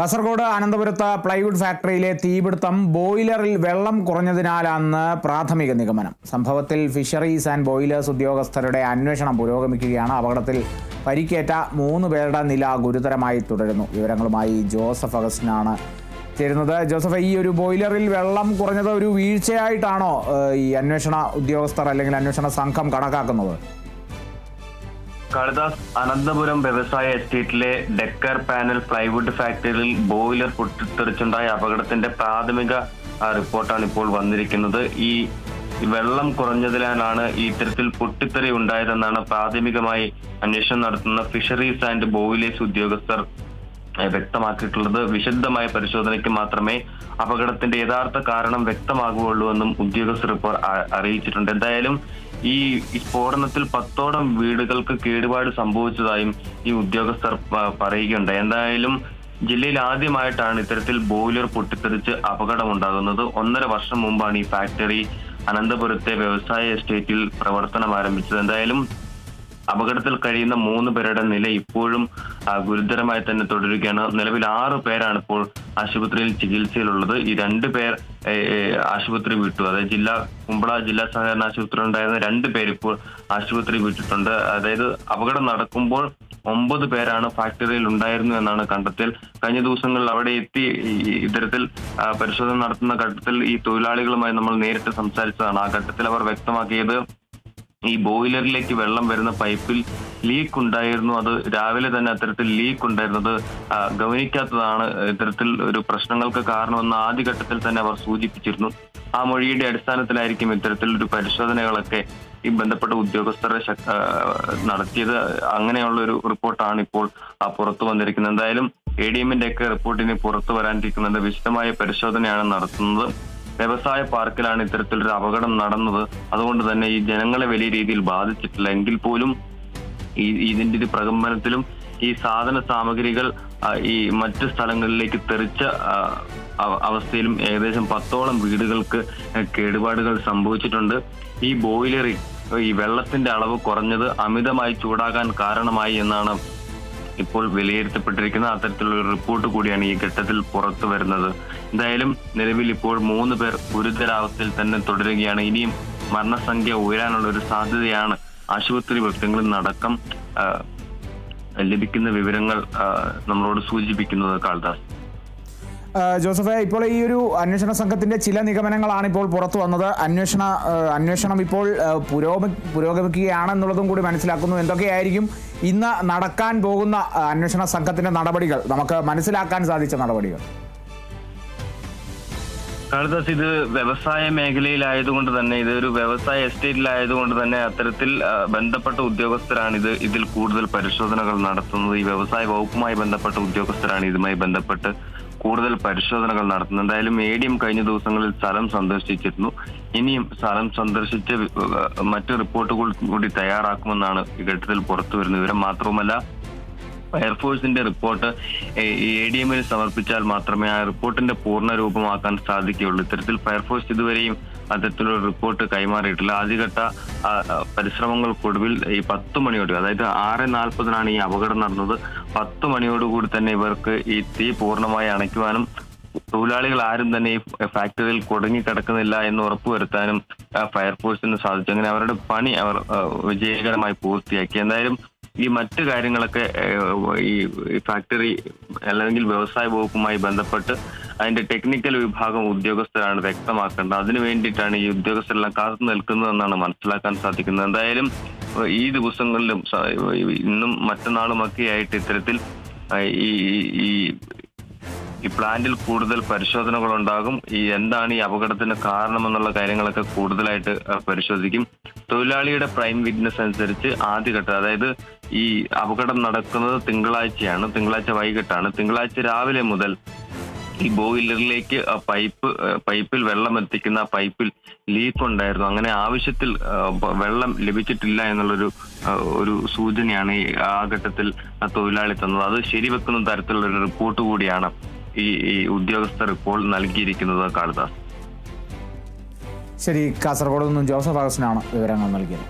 Kasaragod അനന്തപുരത്ത് plywood ഫാക്ടറിയിലെ തീപിടുത്തം ബോയിലറിൽ വെള്ളം കുറഞ്ഞതിനാലാണെന്ന് പ്രാഥമിക നിഗമനം. സംഭവത്തിൽ ഫിഷറീസ് ആൻഡ് ബോയിലേഴ്സ് ഉദ്യോഗസ്ഥരുടെ അന്വേഷണം പുരോഗമിക്കുകയാണ്. അപകടത്തിൽ പരിക്കേറ്റ മൂന്ന് പേരുടെ നില ഗുരുതരമായി തുടരുന്നു. വിവരങ്ങളുമായി ജോസഫ് അഗസ്റ്റിനാണ് ചേരുന്നത്. ജോസഫ് ഈ ഒരു ബോയിലറിൽ വെള്ളം കുറഞ്ഞത് ഒരു വീഴ്ചയായിട്ടാണോ ഈ അന്വേഷണ ഉദ്യോഗസ്ഥർ അല്ലെങ്കിൽ അന്വേഷണ സംഘം കണക്കാക്കുന്നത്? കാളിദാസ് അനന്തപുരം വ്യവസായ എസ്റ്റേറ്റിലെ ഡെക്കർ പാനൽ പ്ലൈവുഡ് ഫാക്ടറിയിൽ ബോയിലർ പൊട്ടിത്തെറിച്ചുണ്ടായ അപകടത്തിന്റെ പ്രാഥമിക റിപ്പോർട്ടാണ് ഇപ്പോൾ വന്നിരിക്കുന്നത്. ഈ വെള്ളം കുറഞ്ഞതിനാലാണ് ഈ ഇത്തരത്തിൽ പൊട്ടിത്തെറി ഉണ്ടായതെന്നാണ് പ്രാഥമികമായി അന്വേഷണം നടത്തുന്ന ഫിഷറീസ് ആൻഡ് ബോയിലേഴ്സ് ഉദ്യോഗസ്ഥർ വ്യക്തമാക്കിയിട്ടുള്ളത്. വിശദമായ പരിശോധനയ്ക്ക് മാത്രമേ അപകടത്തിന്റെ യഥാർത്ഥ കാരണം വ്യക്തമാകുകയുള്ളൂ എന്നും ഉദ്യോഗസ്ഥർ ഇപ്പോൾ അറിയിച്ചിട്ടുണ്ട്. എന്തായാലും ഈ സ്ഫോടനത്തിൽ പത്തോളം വീടുകൾക്ക് കേടുപാട് സംഭവിച്ചതായും ഈ ഉദ്യോഗസ്ഥർ പറയുകയുണ്ട് എന്തായാലും ജില്ലയിൽ ആദ്യമായിട്ടാണ് ഇത്തരത്തിൽ ബോയിലർ പൊട്ടിത്തെറിച്ച് അപകടമുണ്ടാകുന്നത്. ഒന്നര വർഷം മുമ്പാണ് ഈ ഫാക്ടറി അനന്തപുരത്തെ വ്യവസായ എസ്റ്റേറ്റിൽ പ്രവർത്തനം ആരംഭിച്ചത്. എന്തായാലും അപകടത്തിൽ കഴിയുന്ന മൂന്ന് പേരുടെ നില ഇപ്പോഴും ഗുരുതരമായി തന്നെ തുടരുകയാണ്. നിലവിൽ ആറ് പേരാണ് ഇപ്പോൾ ആശുപത്രിയിൽ ചികിത്സയിലുള്ളത്. ഈ രണ്ട് പേർ ആശുപത്രി വിട്ടു. അതായത് ജില്ലാ കുമ്പള ജില്ലാ സഹകരണ ആശുപത്രി ഉണ്ടായിരുന്ന രണ്ട് പേർ ഇപ്പോൾ ആശുപത്രി വിട്ടിട്ടുണ്ട്. അതായത് അപകടം നടക്കുമ്പോൾ ഒമ്പത് പേരാണ് ഫാക്ടറിയിൽ ഉണ്ടായിരുന്നു എന്നാണ് കണ്ടെത്തൽ. കഴിഞ്ഞ ദിവസങ്ങളിൽ അവിടെ എത്തി ഇത്തരത്തിൽ പരിശോധന നടത്തുന്ന ഘട്ടത്തിൽ ഈ തൊഴിലാളികളുമായി നമ്മൾ നേരിട്ട് സംസാരിച്ചതാണ്. ആ ഘട്ടത്തിൽ അവർ വ്യക്തമാക്കിയത് ഈ ബോയിലറിലേക്ക് വെള്ളം വരുന്ന പൈപ്പിൽ ലീക്ക് ഉണ്ടായിരുന്നു. അത് രാവിലെ തന്നെ അത്തരത്തിൽ ലീക്ക് ഉണ്ടായിരുന്നത് ഗവനിക്കാത്തതാണ് ഇത്തരത്തിൽ ഒരു പ്രശ്നങ്ങൾക്ക് കാരണമെന്ന് ആദ്യഘട്ടത്തിൽ തന്നെ അവർ സൂചിപ്പിച്ചിരുന്നു. ആ മൊഴിയുടെ അടിസ്ഥാനത്തിലായിരിക്കും ഇത്തരത്തിൽ ഒരു പരിശോധനകളൊക്കെ ഈ ബന്ധപ്പെട്ട ഉദ്യോഗസ്ഥരെ നടത്തിയത്. അങ്ങനെയുള്ള ഒരു റിപ്പോർട്ടാണ് ഇപ്പോൾ പുറത്തു വന്നിരിക്കുന്നത്. എന്തായാലും എ ഡി എമ്മിന്റെ ഒക്കെ റിപ്പോർട്ടിന് പുറത്തു വരാനിരിക്കുന്നത് വിശദമായ പരിശോധനയാണ് നടത്തുന്നത്. വ്യവസായ പാർക്കിലാണ് ഇത്തരത്തിലൊരു അപകടം നടന്നത്. അതുകൊണ്ട് തന്നെ ഈ ജനങ്ങളെ വലിയ രീതിയിൽ ബാധിച്ചിട്ടില്ല. എങ്കിൽ പോലും ഈ ഇതിന്റെ ഒരു പ്രകമ്പനത്തിലും ഈ സാധന സാമഗ്രികൾ ഈ മറ്റ് സ്ഥലങ്ങളിലേക്ക് തെറിച്ച അവസ്ഥയിലും ഏകദേശം പത്തോളം വീടുകൾക്ക് കേടുപാടുകൾ സംഭവിച്ചിട്ടുണ്ട്. ഈ ബോയിലറി ഈ വെള്ളത്തിന്റെ അളവ് കുറഞ്ഞത് അമിതമായി ചൂടാകാൻ കാരണമായി എന്നാണ് ഇപ്പോൾ വിലയിരുത്തപ്പെട്ടിരിക്കുന്ന അത്തരത്തിലുള്ള റിപ്പോർട്ട് കൂടിയാണ് ഈ ഘട്ടത്തിൽ പുറത്തു വരുന്നത്. എന്തായാലും നിലവിൽ ഇപ്പോൾ മൂന്ന് പേർ ഗുരുതരാവസ്ഥയിൽ തന്നെ തുടരുകയാണ്. ഇനിയും മരണസംഖ്യ ഉയരാനുള്ള ഒരു സാധ്യതയാണ് ആശുപത്രി വൃത്തങ്ങളിൽ നടക്കം ലഭിക്കുന്ന വിവരങ്ങൾ നമ്മളോട് സൂചിപ്പിക്കുന്നത് കാളിദാസ് ജോസഫെ ഇപ്പോൾ ഈ ഒരു അന്വേഷണ സംഘത്തിന്റെ ചില നിഗമനങ്ങളാണ് ഇപ്പോൾ പുറത്തു വന്നത്. അന്വേഷണ അന്വേഷണം ഇപ്പോൾ പുരോഗമി പുരോഗമിക്കുകയാണെന്നുള്ളതും കൂടി മനസ്സിലാക്കുന്നു. എന്തൊക്കെയായിരിക്കും ഇന്ന് നടക്കാൻ പോകുന്ന അന്വേഷണ സംഘത്തിന്റെ നടപടികൾ? നമുക്ക് മനസ്സിലാക്കാൻ സാധിച്ച നടപടികൾ. കാളിദാസ് ഇത് വ്യവസായ മേഖലയിലായതുകൊണ്ട് തന്നെ ഇത് ഒരു വ്യവസായ എസ്റ്റേറ്റിലായതുകൊണ്ട് തന്നെ അത്തരത്തിൽ ബന്ധപ്പെട്ട ഉദ്യോഗസ്ഥരാണ് ഇത് ഇതിൽ കൂടുതൽ പരിശോധനകൾ നടത്തുന്നത്. ഈ വ്യവസായ വകുപ്പുമായി ബന്ധപ്പെട്ട ഉദ്യോഗസ്ഥരാണ് ഇതുമായി ബന്ധപ്പെട്ട് കൂടുതൽ പരിശോധനകൾ നടത്തുന്നു. എന്തായാലും എ ഡി എം കഴിഞ്ഞ ദിവസങ്ങളിൽ സ്ഥലം സന്ദർശിച്ചിരുന്നു. ഇനിയും സ്ഥലം സന്ദർശിച്ച് മറ്റു റിപ്പോർട്ടുകൾ കൂടി തയ്യാറാക്കുമെന്നാണ് ഘട്ടത്തിൽ പുറത്തു വരുന്ന വിവരം. മാത്രവുമല്ല ഫയർഫോഴ്സിന്റെ റിപ്പോർട്ട് എ ഡി എമ്മിന് സമർപ്പിച്ചാൽ മാത്രമേ ആ റിപ്പോർട്ടിന്റെ പൂർണ രൂപമാക്കാൻ സാധിക്കുകയുള്ളൂ. ഇത്തരത്തിൽ ഫയർഫോഴ്സ് ഇതുവരെയും അത്തരത്തിലൊരു റിപ്പോർട്ട് കൈമാറിയിട്ടില്ല. ആദ്യഘട്ട പരിശ്രമങ്ങൾക്കൊടുവിൽ ഈ പത്ത് മണിയോട് അതായത് ആറ് നാൽപ്പതിനാണ് ഈ അപകടം നടന്നത്. പത്ത് മണിയോടുകൂടി തന്നെ ഇവർക്ക് ഈ തീ പൂർണമായി അണയ്ക്കുവാനും തൊഴിലാളികൾ ആരും തന്നെ ഈ ഫാക്ടറിയിൽ കുടുങ്ങിക്കിടക്കുന്നില്ല എന്ന് ഉറപ്പുവരുത്താനും ഫയർഫോഴ്സിന് സാധിച്ചു. അങ്ങനെ അവരുടെ പണി അവർ വിജയകരമായി പൂർത്തിയാക്കി. എന്തായാലും ഈ മറ്റു കാര്യങ്ങളൊക്കെ ഈ ഫാക്ടറി അല്ലെങ്കിൽ വ്യവസായ വകുപ്പുമായി ബന്ധപ്പെട്ട് അതിന്റെ ടെക്നിക്കൽ വിഭാഗം ഉദ്യോഗസ്ഥരാണ് വ്യക്തമാക്കേണ്ടത്. അതിനു വേണ്ടിയിട്ടാണ് ഈ ഉദ്യോഗസ്ഥരെല്ലാം കാത്തു നിൽക്കുന്നതെന്നാണ് മനസ്സിലാക്കാൻ സാധിക്കുന്നത്. എന്തായാലും ഈ ദിവസങ്ങളിലും ഇന്നും മറ്റന്നാളും ഒക്കെ ആയിട്ട് ഇത്തരത്തിൽ ഈ- ഈ ഈ പ്ലാന്റിൽ കൂടുതൽ പരിശോധനകൾ ഉണ്ടാകും ഈ എന്താണ് ഈ അപകടത്തിന് കാരണമെന്നുള്ള കാര്യങ്ങളൊക്കെ കൂടുതലായിട്ട് പരിശോധിക്കും. തൊഴിലാളിയുടെ പ്രൈം വിറ്റ്നസ് അനുസരിച്ച് ആദ്യഘട്ടം അതായത് ഈ അപകടം നടക്കുന്നത് തിങ്കളാഴ്ചയാണ്. തിങ്കളാഴ്ച വൈകിട്ടാണ്. തിങ്കളാഴ്ച രാവിലെ മുതൽ ഈ ബോയിലറിലേക്ക് ആ പൈപ്പ് പൈപ്പിൽ വെള്ളം എത്തിക്കുന്ന ആ പൈപ്പിൽ ലീക്ക് ഉണ്ടായിരുന്നു. അങ്ങനെ ആവശ്യത്തിൽ വെള്ളം ലഭിച്ചിട്ടില്ല എന്നുള്ളൊരു ഒരു സൂചനയാണ് ഈ ആ ഘട്ടത്തിൽ തൊഴിലാളി തന്നത്. അത് ശരിവെക്കുന്ന തരത്തിലുള്ള ഒരു റിപ്പോർട്ട് കൂടിയാണ് ഈ ഈ ഉദ്യോഗസ്ഥർ ഇപ്പോൾ നൽകിയിരിക്കുന്നത് കാളിദാസ്. ശരി കാസർഗോഡ് നിന്നും ജോസഫ് അഗസ്റ്റിനാണ് വിവരങ്ങൾ നൽകിയത്.